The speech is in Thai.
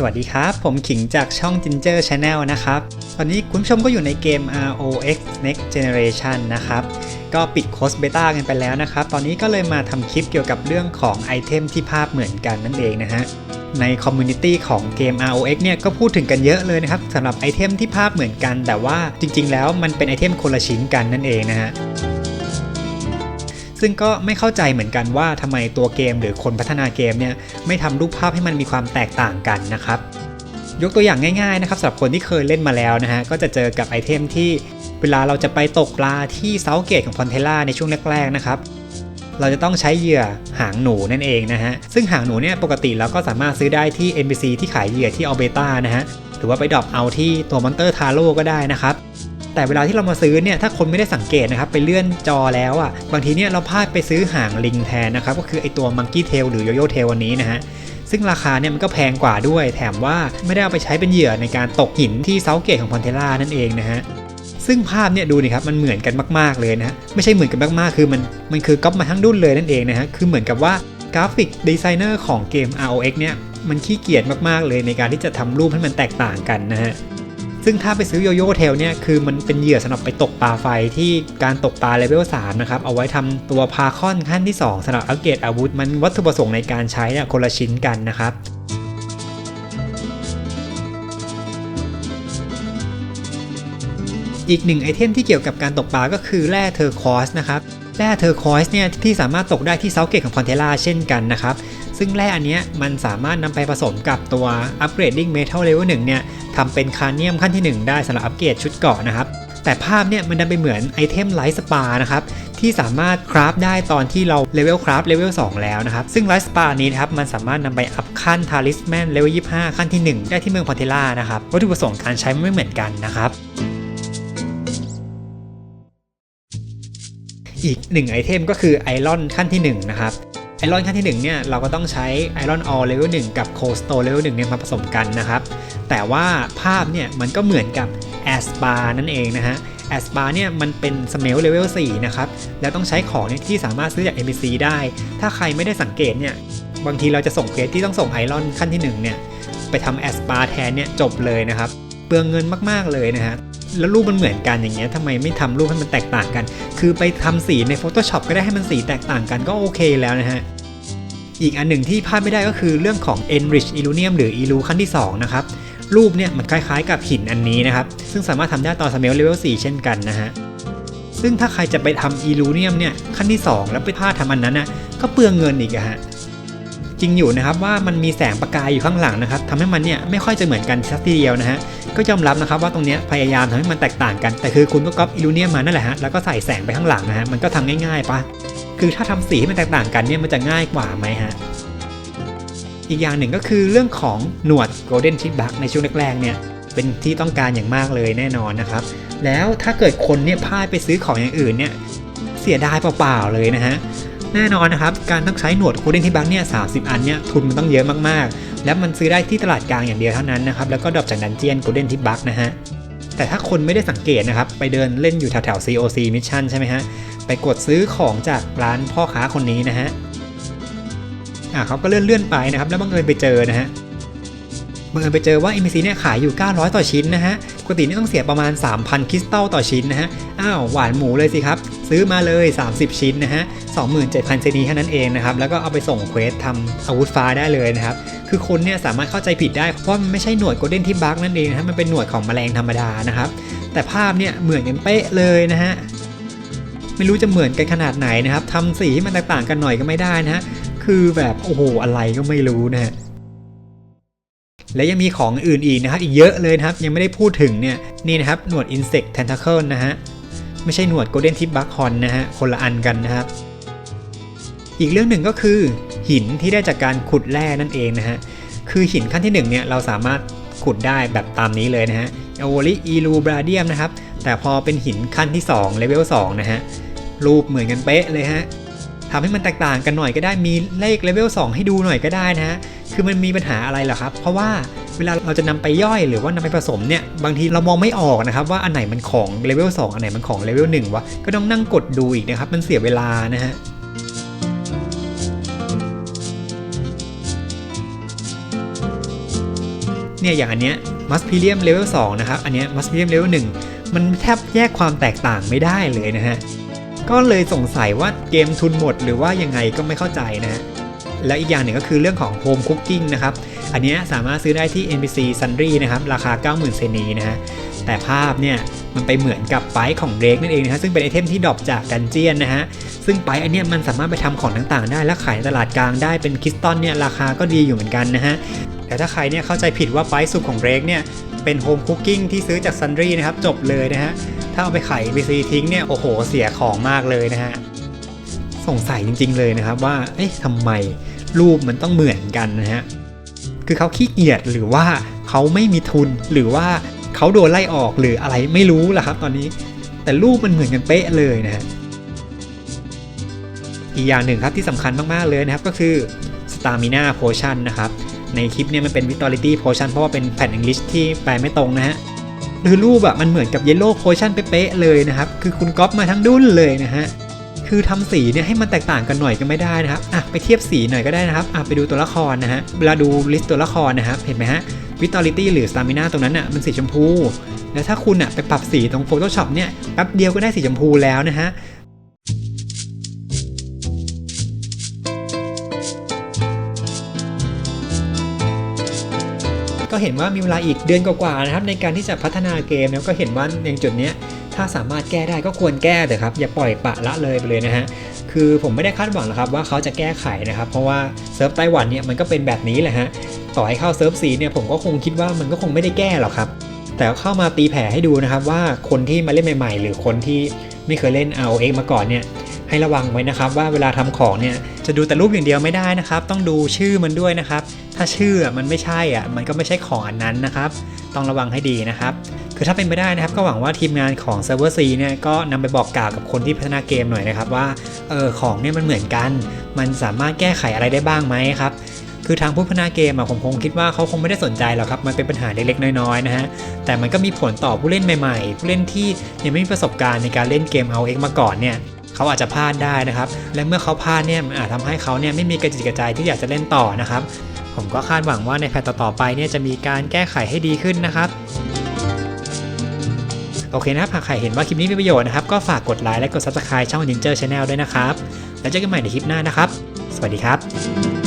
สวัสดีครับ ผมขิงจากช่อง Ginger Channel นะครับ ตอนนี้คุณชมก็อยู่ในเกม ROX Next Generation นะครับ ก็ปิดโค้ดเบต้ากันไปแล้วนะครับ ตอนนี้ก็เลยมาทำคลิปเกี่ยวกับเรื่องของไอเทมที่ภาพเหมือนกันนั่นเองนะฮะ ในคอมมูนิตี้ของเกม ROX เนี่ยก็พูดถึงกันเยอะเลยนะครับสำหรับไอเทมที่ภาพเหมือนกัน แต่ว่าจริง ๆ แล้วมันเป็นไอเทมคนละชิ้นกันนั่นเองนะฮะ ซึ่งก็ไม่เข้าใจเหมือนกันว่าทำไมตัวเกมหรือคนพัฒนาเกมเนี่ยไม่ทำรูปภาพให้มันมีความแตกต่างกันนะครับยกตัวอย่างง่ายๆนะครับสำหรับคนที่เคยเล่นมาแล้วนะฮะก็จะเจอกับไอเทมที่เวลาเราจะไปตกปลาที่เซาเกตของพอนเทล่าในช่วงแรกๆนะครับเราจะต้องใช้เหยื่อหางหนูนั่นเองนะฮะซึ่งหางหนูเนี่ยปกติเราก็สามารถซื้อได้ที่ NPC ที่ขายเหยื่อที่อัลเบต้านะฮะหรือว่าไปดรอปเอาที่ตัวมอนเตอร์ทาโร่ก็ได้นะครับ แต่เวลาที่เรามาซื้อเนี่ยถ้าคนไม่ได้สังเกตนะครับไปเลื่อนจอแล้วอะบางทีเนี่ยเราพลาดไปซื้อหางลิงแทนนะครับก็คือไอตัวมังกี้เทลหรือโยโย่เทลวันนี้นะฮะซึ่งราคาเนี่ยมันก็แพงกว่าด้วย แถมว่าไม่ได้เอาไปใช้เป็นเหยื่อในการตกหินที่เซาเกตของพอนเทล่านั่นเองนะฮะซึ่งภาพเนี่ยดูนี่ครับมันเหมือนกันมาก ๆเลยนะฮะไม่ใช่เหมือนกันมากๆ คือมันมันคือก๊อปมาทั้งดุนเลยนั่นเองนะฮะคือเหมือนกับว่ากราฟิกดีไซเนอร์ของเกม ROX เนี่ยมันขี้เกียจมากๆเลยในการที่จะทำรูปให้มันแตกต่างกันนะฮะ ซึ่งถ้าไปซื้อโยโย่เทลเนี่ยคือมันเป็นเหยื่อสำหรับไปตกปลาไฟที่การตกปลาเลเวล3นะครับเอาไว้ทำตัวพาคอนขั้นที่ 2สำหรับอัปเกรดอาวุธ มันวัตถุประสงค์ในการใช้เนี่ยคนละชิ้นกันนะครับอีกหนึ่งไอเทมที่เกี่ยวกับการตกปลาก็คือแร่เทอร์คอสนะครับ แร่เทอร์คอสเนี่ยที่สามารถตกได้ที่เซาเกตของพอนเทล่าเช่นกันนะครับ ซึ่งแร่อันเนี้ยมันสามารถนำไปผสมกับตัว Upgrading Metal Level 1เนี่ยทำเป็นคาเนียมขั้นที่ 1 ได้สำหรับอัปเกรดชุดเกาะนะครับ แต่ภาพเนี่ยมันดันไปเหมือนไอเทมไลท์สปานะครับที่สามารถคราฟได้ตอนที่เราเลเวลคราฟเลเวล2แล้วนะครับ ซึ่งไลท์สปานี้นะครับมันสามารถนำไปอัพขั้นทาริสแมนเลเวล25 ขั้นที่ 1 ได้ที่เมืองพอนเทล่านะครับวัตถุประสงค์การใช้ไม่เหมือนกันนะครับ อีกหนึ่งไอเทมก็คือไอรอนขั้นที่ 1 นะครับไอรอนขั้นที่ 1 เนี่ย เราก็ต้องใช้ไอรอนออลเลเวล1กับโคสโตเลเวล1เนี่ยมาผสมกันนะครับ แต่ว่าภาพเนี่ย มันก็เหมือนกับแอสปาร์นั่นเองนะฮะแอสปาร์เนี่ย มันเป็นสเมลเลเวล4นะครับ แล้วต้องใช้ของเนี่ยที่สามารถซื้อจาก NPC ได้ ถ้าใครไม่ได้สังเกตเนี่ย บางทีเราจะส่งเคสที่ต้องส่งไอรอนขั้นที่ 1 เนี่ย ไปทำแอสปาร์แทนเนี่ยจบเลยนะครับเปลืองเงินมากๆเลยนะฮะ แล้วรูปมันเหมือนกันอย่างเงี้ยทำไมไม่ทำรูปให้มันแตกต่างกัน คือไปทำสีใน Photoshop ก็ได้ให้มันสีแตกต่างกันก็โอเคแล้วนะฮะอีกอันหนึ่งที่พลาดไม่ได้ก็คือเรื่องของ Enrich Illunium หรือ Illu ขั้นที่ 2 นะครับ รูปเนี่ยมันคล้ายๆกับหินอันนี้นะครับ ซึ่งสามารถทำได้ตอน Smell Level 4 เช่นกันนะฮะซึ่งถ้าใครจะไปทำ Illunium เนี่ยขั้นที่ 2 แล้วไปพลาดทำอันนั้นน่ะก็เปลืองเงินอีกอะฮะจริงอยู่นะครับว่ามันมีแสงประกายอยู่ข้างหลังนะครับทำให้มันเนี่ยไม่ค่อยจะเหมือนกันสักทีเดียวนะฮะ ก็ยอมรับนะครับว่าตรงนี้พยายามทำให้มันแตกต่างกัน แต่คือคุณก็ก๊อปอิลูเนียมมานั่นแหละฮะแล้วก็ใส่แสงไปข้างหลังนะฮะมันก็ทำง่ายๆปะคือถ้าทำสีให้มันแตกต่างกันเนี่ยมันจะง่ายกว่าไหมฮะอีกอย่างหนึ่งก็คือเรื่องของหนวด Golden Tip Bug ในช่วงแรกๆเนี่ยเป็นที่ต้องการอย่างมากเลยแน่นอนนะครับ แล้วถ้าเกิดคนเนี่ยพลาดไปซื้อของอย่างอื่นเนี่ยเสียดายเปล่าๆเลยนะฮะ แน่นอนนะครับ การต้องใช้หนวด Golden Tip Bug เนี่ย30อันเนี่ยทุนมันต้องเยอะมากๆ แล้วมันซื้อได้ที่ตลาดกลางอย่างเดียวเท่านั้นนะครับ แล้วก็ดรอปจากดันเจียน Golden Tip Bug นะฮะ แต่ถ้าคนไม่ได้สังเกตนะครับ ไปเดินเล่นอยู่แถวๆ COC Mission ใช่ไหมฮะ ไปกดซื้อของจากร้านพ่อค้าคนนี้นะฮะ อ่าเขาก็เลื่อนเลื่อนไปนะครับ แล้วบังเอิญไปเจอนะฮะบังเอิญไปเจอว่า MPC เนี่ยขายอยู่ 900 ต่อชิ้นนะฮะ ปกตินี่ต้องเสียประมาณ 3,000 คริสตัลต่อชิ้นนะฮะ อ้าว หวานหมูเลยสิครับ ซื้อมาเลย 30 ชิ้นนะฮะ 27,000เซนีแค่านั้นเองนะครับ แล้วก็เอาไปส่งเควสทำอาวุธฟ้าได้เลยนะครับ คือคนเนี่ยสามารถเข้าใจผิดได้ เพราะมันไม่ใช่หนวดโกลเด้นที่บักนั่นเองนะฮะมันเป็นหนวดของแมลงธรรมดานะครับ แต่ภาพเนี่ยเหมือนกันเป๊ะเลยนะฮะ ไม่รู้จะเหมือนกันขนาดไหนนะครับทำสีให้มันแตกต่างกันหน่อยก็ไม่ได้นะฮะ คือแบบโอ้โหอะไรก็ไม่รู้นะฮะและยังมีของอื่นอีกนะครับ อีกเยอะเลยนะครับ ยังไม่ได้พูดถึงเนี่ย นี่นะครับ หนวด Insect Tentacle นะฮะ ไม่ใช่หนวด Golden Tip Bug Horn นะฮะคนละอันกันนะครับ อีกเรื่องหนึ่งก็คือหินที่ได้จากการขุดแร่นั่นเองนะฮะคือหินขั้นที่1เนี่ยเราสามารถขุดได้แบบตามนี้เลยนะฮะเอโวลิอีลูบราเดียมนะครับแต่พอเป็นหินขั้นที่2เลเวล2นะฮะรูปเหมือนกันเป๊ะเลยฮะทำให้มันแตกต่างกันหน่อยก็ได้มีเลขเลเวล2ให้ดูหน่อยก็ได้นะฮะ คือมันมีปัญหาอะไรเหรอครับ เพราะว่าเวลาเราจะนำไปย่อยหรือว่านำไปผสมเนี่ย บางทีเรามองไม่ออกนะครับว่าอันไหนมันของเลเวล2อันไหนมันของเลเวล1วะ ก็ต้องนั่งกดดูอีกนะครับ มันเสียเวลานะฮะเนี่ยอย่างอันเนี้ยมัสพิเลียมเลเวล2นะครับ อันเนี้ยมัสพิเลียมเลเวล1มันแทบแยกความแตกต่างไม่ได้เลยนะฮะ ก็เลยสงสัยว่าเกมทุนหมดหรือว่ายังไงก็ไม่เข้าใจนะฮะ แล้วอีกอย่างหนึ่งก็คือเรื่องของ Home Cooking นะครับ อันนี้สามารถซื้อได้ที่ NPC Sundry นะครับ ราคา 90,000 เซนีนะฮะ แต่ภาพเนี่ย มันไปเหมือนกับไปของเดรกนั่นเองนะฮะ ซึ่งเป็นไอเทมที่ดรอปจากดันเจียนนะฮะ ซึ่งไปอันเนี้ยมันสามารถไปทำของต่างๆ ได้ และขายในตลาดกลางได้เป็นคริสตัลเนี่ยราคาก็ดีอยู่เหมือนกันนะฮะ แต่ถ้าใครเนี่ยเข้าใจผิดว่าไปสุกของเรกเนี่ยเป็นโฮมคุกกิ้งที่ซื้อจาก Sundry นะครับจบเลยนะฮะ ถ้าเอาไปขาย NPC ทิ้งเนี่ยโอ้โหเสียของมากเลยนะฮะสงสัยจริง ๆ เลยนะครับว่า เอ๊ะทำไม รูปมันต้องเหมือนกันนะฮะ คือเขาขี้เกียจหรือว่าเขาไม่มีทุนหรือว่าเขาโดนไล่ออกหรืออะไรไม่รู้ล่ะครับ ตอนนี้แต่รูปมันเหมือนกันเป๊ะเลยนะฮะอีกอย่างหนึ่งครับที่สำคัญมาก ๆ เลยนะครับก็คือ Stamina Potion นะครับ ในคลิปเนี่ยมันเป็น Vitality Potion เพราะว่าเป็นแผ่นอังกฤษที่แปลไม่ตรงนะฮะคือรูปอะมันเหมือนกับ Yellow Potion เป๊ะ ๆ เลยนะครับ คือคุณก๊อปมาทั้งดุ้นเลยนะฮะ คือทำสีเนี่ยให้มันแตกต่างกันหน่อยก็ไม่ได้นะครับอะไปเทียบสีหน่อยก็ได้นะครับอะไปดูตัวละครนะฮะเวลาดูลิสต์ตัวละครนะครับเห็นไหมฮะ Vitality หรือ Stamina ตรงนั้นอะมันสีชมพู แล้วถ้าคุณอะไปปรับสีตรง Photoshop เนี่ยแป๊บเดียวก็ได้สีชมพูแล้วนะฮะก็เห็นว่ามีเวลาอีกเดือนกว่าๆนะครับในการที่จะพัฒนาเกมแล้วก็เห็นว่าในจุดเนี้ย ถ้าสามารถแก้ได้ก็ควรแก้เถอะครับ อย่าปล่อยปะละเลยไปเลยนะฮะ คือผมไม่ได้คาดหวังหรอกครับว่าเขาจะแก้ไขนะครับ เพราะว่าเซิร์ฟไต้หวันเนี่ยมันก็เป็นแบบนี้แหละฮะ ต่อให้เข้าเซิร์ฟซีเนี่ยผมก็คงคิดว่ามันก็คงไม่ได้แก้หรอกครับ แต่เข้ามาตีแผ่ให้ดูนะครับว่าคนที่มาเล่นใหม่ ๆ หรือคนที่ไม่เคยเล่น ROX มาก่อนเนี่ยให้ระวังไว้นะครับว่าเวลาทำของเนี่ยจะดูแต่รูปอย่างเดียวไม่ได้นะครับ ต้องดูชื่อมันด้วยนะครับ ถ้าชื่อมันไม่ใช่อะมันก็ไม่ใช่ของอันนั้นนะครับ ต้องระวังให้ดีนะครับ คือถ้าเป็นไปได้นะครับ ก็หวังว่าทีมงานของ Server C เนี่ยก็นำไปบอกกล่าวกับคนที่พัฒนาเกมหน่อยนะครับว่าเออของเนี่ยมันเหมือนกัน มันสามารถแก้ไขอะไรได้บ้างไหมครับคือทางผู้พัฒนาเกมอะผมคงคิดว่าเขาคงไม่ได้สนใจหรอกครับ มันเป็นปัญหาเล็กๆ น้อยๆนะฮะ แต่มันก็มีผลต่อผู้เล่นใหม่ๆ ผู้เล่นที่ยังไม่มีประสบการณ์ในการเล่นเกมเอาเองมาก่อนเนี่ยเขาอาจจะพลาดได้นะครับ และเมื่อเขาพลาดเนี่ยมันอาจทำให้เขาเนี่ยไม่มีกระจิตกระใจที่อยากจะเล่นต่อนะครับ ผมก็คาดหวังว่าในแพทต่อๆไปเนี่ยจะมีการแก้ไขให้ดีขึ้นนะครับโอเคนะครับหากใครเห็นว่าคลิปนี้มีประโยชน์นะครับ ก็ฝากกดไลค์และกด subscribe ช่อง Ninja Channel ด้วยนะครับ แล้วเจอกันใหม่ในคลิปหน้านะครับ สวัสดีครับ